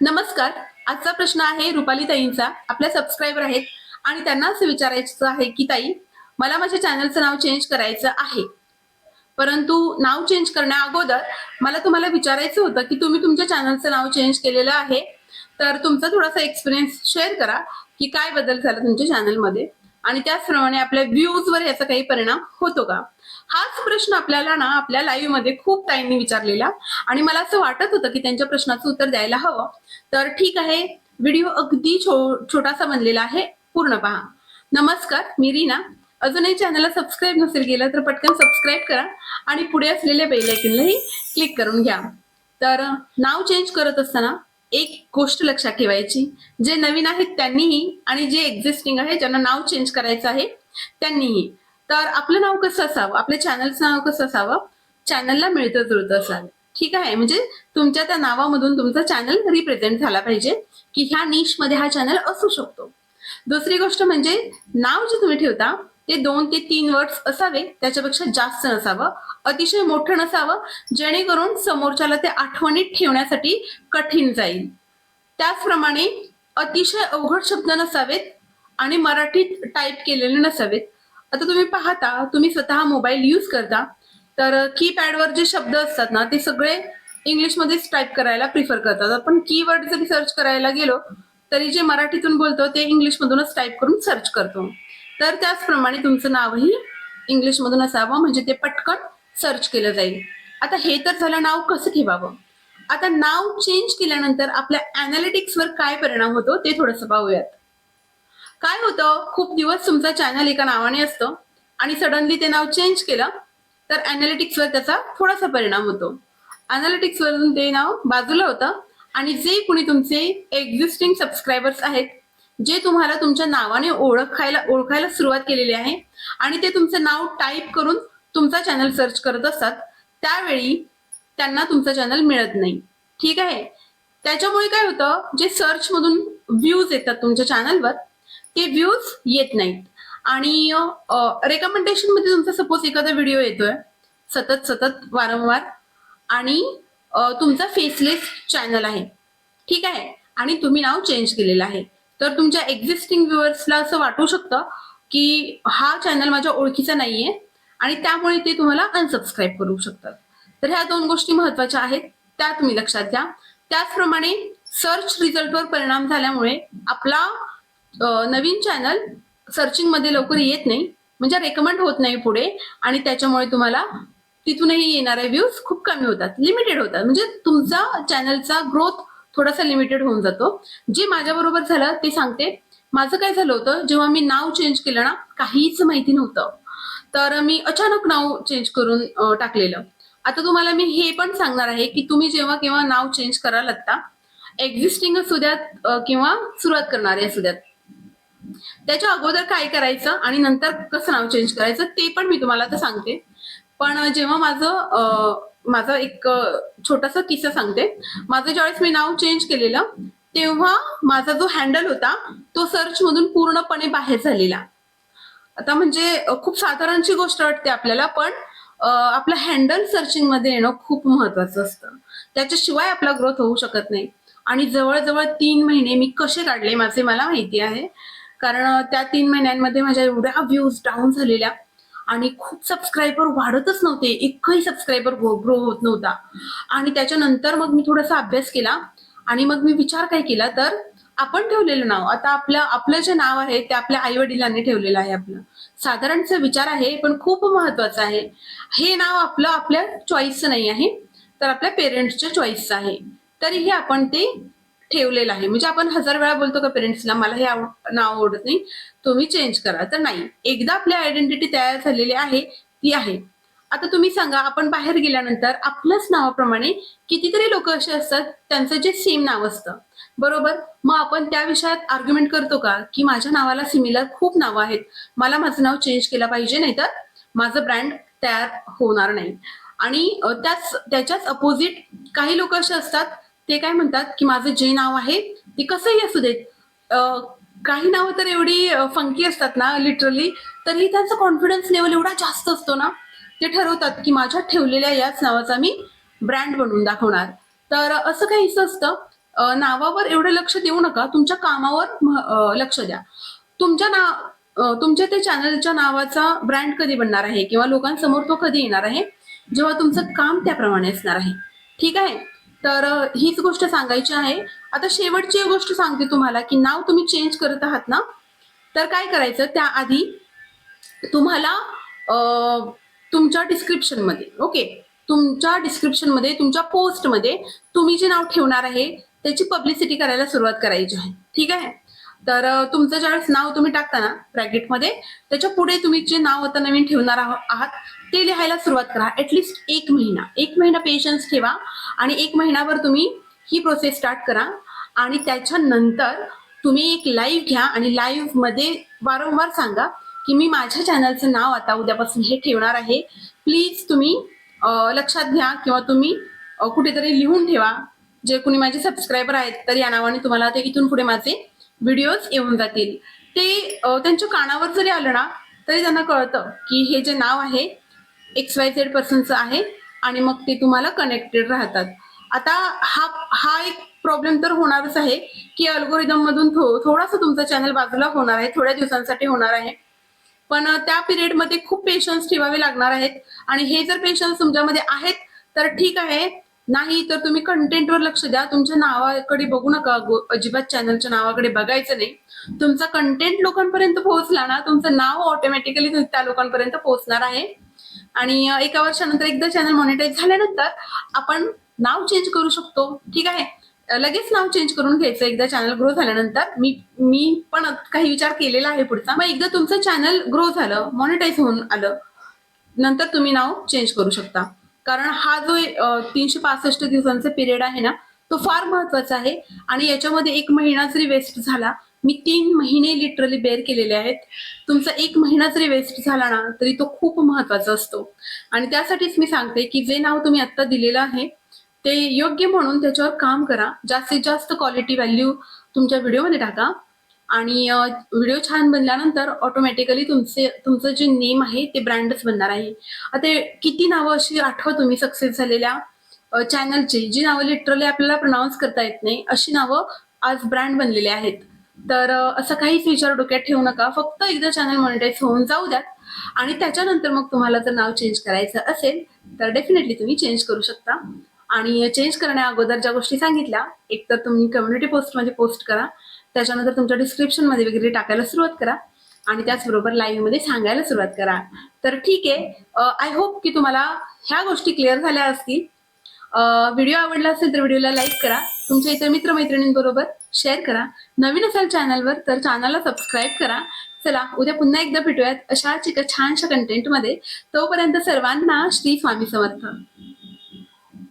नमस्कार. आजचा प्रश्न आहे रुपाली ताईंचा. आपल्या सबस्क्रायबर आहेत. आणि त्यांना असं विचारायचं आहे की ताई मला माझ्या चॅनलचं नाव चेंज करायचं आहे. परंतु नाव चेंज करण्या अगोदर मला तुम्हाला विचारायचं होतं की तुम्ही तुमच्या चॅनलचं नाव चेंज केलेलं आहे. तर तुमचा थोडासा एक्सपिरियन्स शेअर करा की काय बदल झाला तुमच्या चॅनलमध्ये आणि त्याचप्रमाणे आपल्या व्ह्यूजवर याचा काही परिणाम होतो का? हाच प्रश्न आपल्याला ना आपल्या लाईव्हमध्ये खूप ताईंनी विचारलेला. आणि मला असं वाटत होतं की त्यांच्या प्रश्नाचं उत्तर द्यायला हवं. तर ठीक आहे व्हिडिओ अगदी छो- छोटासा बनलेला आहे. पूर्ण पहा. नमस्कार मी रीना. अजूनही चॅनलला सबस्क्राईब नसेल केलं तर पटकन सबस्क्राईब करा. आणि पुढे असलेल्या बेल क्लिक करून घ्या. तर नाव चेंज करत असताना एक गोष्ट लक्षात ठेवायची. जे नवीन आहेत त्यांनीही आणि जे एक्झिस्टिंग आहे ज्यांना नाव चेंज करायचं आहे त्यांनीही. तर आपलं नाव कसं असावं? आपल्या चॅनलचं नाव कसं असावं? चॅनलला मिळतं जुळतं असावं. ठीक आहे? म्हणजे तुमच्या त्या नावामधून तुमचा चॅनल रिप्रेझेंट झाला पाहिजे की ह्या निशमध्ये हा चॅनल असू शकतो. दुसरी गोष्ट म्हणजे नाव जे तुम्ही ठेवता ते दोन ते तीन वर्ड्स असावे त्याच्यापेक्षा जास्त नसावं. अतिशय मोठं नसावं जेणेकरून समोरच्याला ते आठवणीत ठेवण्यासाठी कठीण जाईल. त्याचप्रमाणे अतिशय अवघड शब्द नसावेत आणि मराठीत टाईप केलेले नसावेत. आता तुम्ही पाहता तुम्ही स्वतः मोबाईल यूज करता तर कीपॅडवर जे शब्द असतात ना ते सगळे इंग्लिशमध्येच टाईप करायला प्रिफर करतात. आपण कीवर्ड जरी सर्च करायला गेलो तरी जे मराठीतून बोलतो ते इंग्लिशमधूनच टाईप करून सर्च करतो. तर त्याचप्रमाणे तुमचं नावही इंग्लिशमधून असावं म्हणजे ते पटकन सर्च केलं जाईल. आता हे तर झालं नाव कसं ठेवावं? आता नाव चेंज केल्यानंतर आपल्या अनालिटिक्सवर काय परिणाम होतो ते थोडंसं पाहूयात. काय होतं? खूप दिवस तुमचा चॅनल एका नावाने असतं आणि सडनली ते नाव चेंज केलं तर अनालिटिक्सवर त्याचा थोडासा परिणाम होतो. अनालिटिक्स वरून ते नाव बाजूला होतं आणि जे कुणी तुमचे एक्झिस्टिंग सबस्क्रायबर्स आहेत जे तुम्हाला तुमच्या नावाने ओळखायला ओळखायला सुरुवात केलेली आहे आणि ते तुमचं नाव टाईप करून तुमचा चॅनल सर्च करत असतात त्यावेळी त्यांना तुमचं चॅनल मिळत नाही. ठीक आहे? त्याच्यामुळे काय होतं जे सर्च मधून व्ह्यूज येतात तुमच्या चॅनलवर ते व्ह्यूज येत नाहीत. आणि रेकमेंडेशनमध्ये तुमचा सपोज एखादा व्हिडिओ येतोय सतत सतत वारंवार आणि तुमचा फेसलेस चॅनल आहे. ठीक आहे? आणि तुम्ही नाव चेंज केलेलं आहे. तर तुमच्या एक्झिस्टिंग व्ह्युअर्सला असं वाटू शकतं की हा चॅनल माझ्या ओळखीचा नाहीये आणि त्यामुळे ते तुम्हाला अनसबस्क्राईब करू शकतात. तर ह्या दोन गोष्टी महत्त्वाच्या आहेत त्या तुम्ही लक्षात घ्या. त्याचप्रमाणे सर्च रिझल्टवर परिणाम झाल्यामुळे आपला नवीन चॅनल सर्चिंगमध्ये लवकर येत नाही म्हणजे रेकमेंड होत नाही पुढे आणि त्याच्यामुळे तुम्हाला तिथूनही येणारे व्ह्यूज खूप कमी होतात लिमिटेड होतात. म्हणजे तुमचा चॅनलचा ग्रोथ थोडासा लिमिटेड होऊन जातो. जे माझ्या बरोबर झालं ते सांगते. माझं काय झालं होतं जेव्हा मी नाव चेंज केलं ना काहीच माहिती नव्हतं. तर मी अचानक नाव चेंज करून टाकलेलं. आता तुम्हाला मी हे पण सांगणार आहे की तुम्ही जेव्हा केव्हा नाव चेंज कराल आता एक्झिस्टिंग असू द्यात किंवा सुरुवात करणारे असू द्यात त्याच्या अगोदर काय करायचं आणि नंतर कसं नाव चेंज करायचं ते पण मी तुम्हाला आता सांगते. पण जेव्हा माझं माझा एक छोटासा किस्सा सांगते. माझं ज्यावेळेस मी नाव चेंज केलेलं तेव्हा माझा जो हँडल होता तो सर्च मधून पूर्णपणे बाहेर झालेला. आता म्हणजे खूप साधारणची गोष्ट वाटते आपल्याला पण आपलं हँडल सर्चिंगमध्ये येणं खूप महत्वाचं असतं. त्याच्याशिवाय आपला ग्रोथ होऊ शकत नाही. आणि जवळजवळ तीन महिने मी कसे काढले माझे मला माहिती आहे. कारण त्या तीन महिन्यांमध्ये माझ्या एवढ्या व्ह्यूज डाऊन झालेल्या. आणि खूप सबस्क्रायबर वाढतच नव्हते. एकही सबस्क्रायबर ग्रो हो, होत नव्हता. आणि त्याच्यानंतर मग मी थोडासा अभ्यास केला आणि मग मी विचार काय केला तर आपण ठेवलेलं नाव. आता आपलं आपलं जे नाव आहे ते आपल्या आई वडिलांनी ठेवलेलं आहे आपलं. साधारणचा विचार आहे पण खूप महत्वाचं आहे. हे नाव आपलं आपल्या चॉईसचं नाही आहे. तर आपल्या पेरेंट्सच्या चॉईसचं आहे. तरीही आपण ते ठेवलेलं आहे. म्हणजे आपण हजार वेळा बोलतो का पेरेंट्सला मला हे आव- नाव आवडत नाही. तुम्ही चेंज करा. तर नाही. एकदा आपली आयडेंटिटी तयार झालेली आहे ती आहे. आता तुम्ही सांगा आपण बाहेर गेल्यानंतर आपल्याच नावाप्रमाणे कितीतरी लोक असे असतात त्यांचं जे सेम नाव असतं. बरोबर? मग आपण त्या विषयात आर्ग्युमेंट करतो का? की माझ्या नावाला सिमिलर खूप नावं आहेत. मला माझं नाव चेंज केलं पाहिजे नाही तर माझं ब्रँड तयार होणार नाही. आणि त्याच त्याच्याच अपोजिट काही लोक असे असतात ते काय म्हणतात की माझं जे नाव आहे ते कसंही असू देत काही नावं तर एवढी फंकी असतात ना लिटरली तरी त्यांचा कॉन्फिडन्स लेवल एवढा जास्त असतो ना ते ठरवतात की माझ्या ठेवलेल्या याच नावाचा मी ब्रँड बनवून दाखवणार. तर असं काहीच असतं नावावर एवढं लक्ष देऊ नका तुमच्या कामावर लक्ष द्या. तुमच्या ना तुमच्या त्या चॅनलच्या नावाचा ब्रँड कधी बनणार आहे किंवा लोकांसमोर तो कधी येणार आहे जेव्हा तुमचं काम त्याप्रमाणे असणार आहे. ठीक आहे? तर हीच गोष्ट सांगायची आहे. आता शेवटची गोष्ट सांगते तुम्हाला की नाव तुम्ही चेंज करत आहात ना तर काय करायचं? त्याआधी तुम्हाला तुमच्या डिस्क्रिप्शनमध्ये ओके तुमच्या डिस्क्रिप्शनमध्ये तुमच्या पोस्टमध्ये तुम्ही जे नाव ठेवणार आहे त्याची पब्लिसिटी करायला सुरुवात करायची आहे. ठीक आहे? तर तुमचं ज्यावेळेस नाव तुम्ही टाकता ना ब्रॅकेटमध्ये त्याच्या पुढे तुम्ही जे नाव आता नवीन ठेवणार आहात ते लिहायला सुरुवात करा. ऍटलिस्ट एक महिना. एक महिना पेशन्स ठेवा आणि एक महिनाभर तुम्ही ही प्रोसेस स्टार्ट करा आणि त्याच्यानंतर तुम्ही एक लाईव्ह घ्या आणि लाईव्हमध्ये वारंवार सांगा की मी माझ्या चॅनलचं नाव आता उद्यापासून हे ठेवणार आहे. प्लीज तुम्ही लक्षात घ्या किंवा तुम्ही कुठेतरी लिहून ठेवा. जे कोणी माझे सबस्क्रायबर आहेत तर या नावाने तुम्हाला ते इथून पुढे माझे व्हिडिओज येऊन जातील. ते त्यांच्या कानावर जरी आलं ना तरी त्यांना कळतं की हे जे नाव आहे एक्स वाय झेड पर्सनचं आहे आणि मग ते तुम्हाला कनेक्टेड राहतात. आता हा हा एक प्रॉब्लेम तर होणारच आहे की अल्गोरिदम मधून थो थोडासा तुमचा चॅनल बाजूला होणार आहे थोड्या दिवसांसाठी होणार आहे. पण त्या पिरियडमध्ये खूप पेशन्स ठेवावे लागणार आहेत. आणि हे जर पेशन्स तुमच्यामध्ये आहेत तर ठीक आहे. नाही तर तुम्ही कंटेंटवर लक्ष द्या. तुमच्या नावाकडे बघू नका. अजिबात चॅनलच्या नावाकडे बघायचं नाही. तुमचा कंटेंट लोकांपर्यंत पोहोचला ना तुमचं नाव ऑटोमॅटिकली त्या लोकांपर्यंत पोहोचणार आहे. आणि एका वर्षानंतर एकदा चॅनल मॉनिटाईज झाल्यानंतर आपण नाव चेंज करू शकतो. ठीक आहे? लगेच नाव चेंज करून घ्यायचं. एकदा चॅनल ग्रो झाल्यानंतर मी मी पण काही विचार केलेला आहे पुढचा. मग एकदा तुमचं चॅनल ग्रो झालं मॉनिटाईज होऊन आलं नंतर तुम्ही नाव चेंज करू शकता. कारण हा जो तीनशे पासष्ट दिवसांचा पिरियड आहे ना तो फार महत्त्वाचा आहे. आणि याच्यामध्ये एक महिना जरी वेस्ट झाला मी तीन महिने लिटरली बेअर केलेले आहेत. तुमचा एक महिना जरी वेस्ट झाला ना तरी तो खूप महत्त्वाचा असतो. आणि त्यासाठीच मी सांगते की जे नाव तुम्ही आता दिलेलं आहे ते योग्य म्हणून त्याच्यावर काम करा. जास्तीत जास्त क्वालिटी व्हॅल्यू तुमच्या व्हिडिओमध्ये टाका. आणि व्हिडिओ छान बनल्यानंतर ऑटोमॅटिकली तुमचे तुमचं जे नेम आहे ते ब्रँडच बनणार आहे. आता किती नावं अशी आठवा तुम्ही सक्सेस झालेल्या चॅनलची जी नावं लिटरली आपल्याला प्रनाऊन्स करता येत नाही अशी नावं आज ब्रँड बनलेली आहेत. तर असं काहीच विचार डोक्यात ठेवू नका फक्त एकदा चॅनल मॉनिटाईज होऊन जाऊ द्यात आणि त्याच्यानंतर मग तुम्हाला जर नाव चेंज करायचं असेल तर डेफिनेटली तुम्ही चेंज करू शकता. आणि चेंज करण्या अगोदर ज्या गोष्टी सांगितल्या एक तर तुम्ही कम्युनिटी पोस्टमध्ये पोस्ट करा. त्याच्यानंतर तुमच्या डिस्क्रिप्शनमध्ये वगैरे टाकायला सुरुवात करा. आणि त्याचबरोबर लाईव्हमध्ये सांगायला सुरुवात करा. तर ठीक आहे. आय होप की तुम्हाला ह्या गोष्टी क्लिअर झाल्या असतील. व्हिडिओ आवडला असेल तर व्हिडिओला लाईक करा. तुमच्या इतर मित्रमैत्रिणींबरोबर शेअर करा. नवीन असाल चॅनलवर तर चॅनलला सबस्क्राईब करा. चला उद्या पुन्हा एकदा भेटूयात अशाच एका छानशा कंटेंटमध्ये तोपर्यंत सर्वांना श्री स्वामी समर्थ.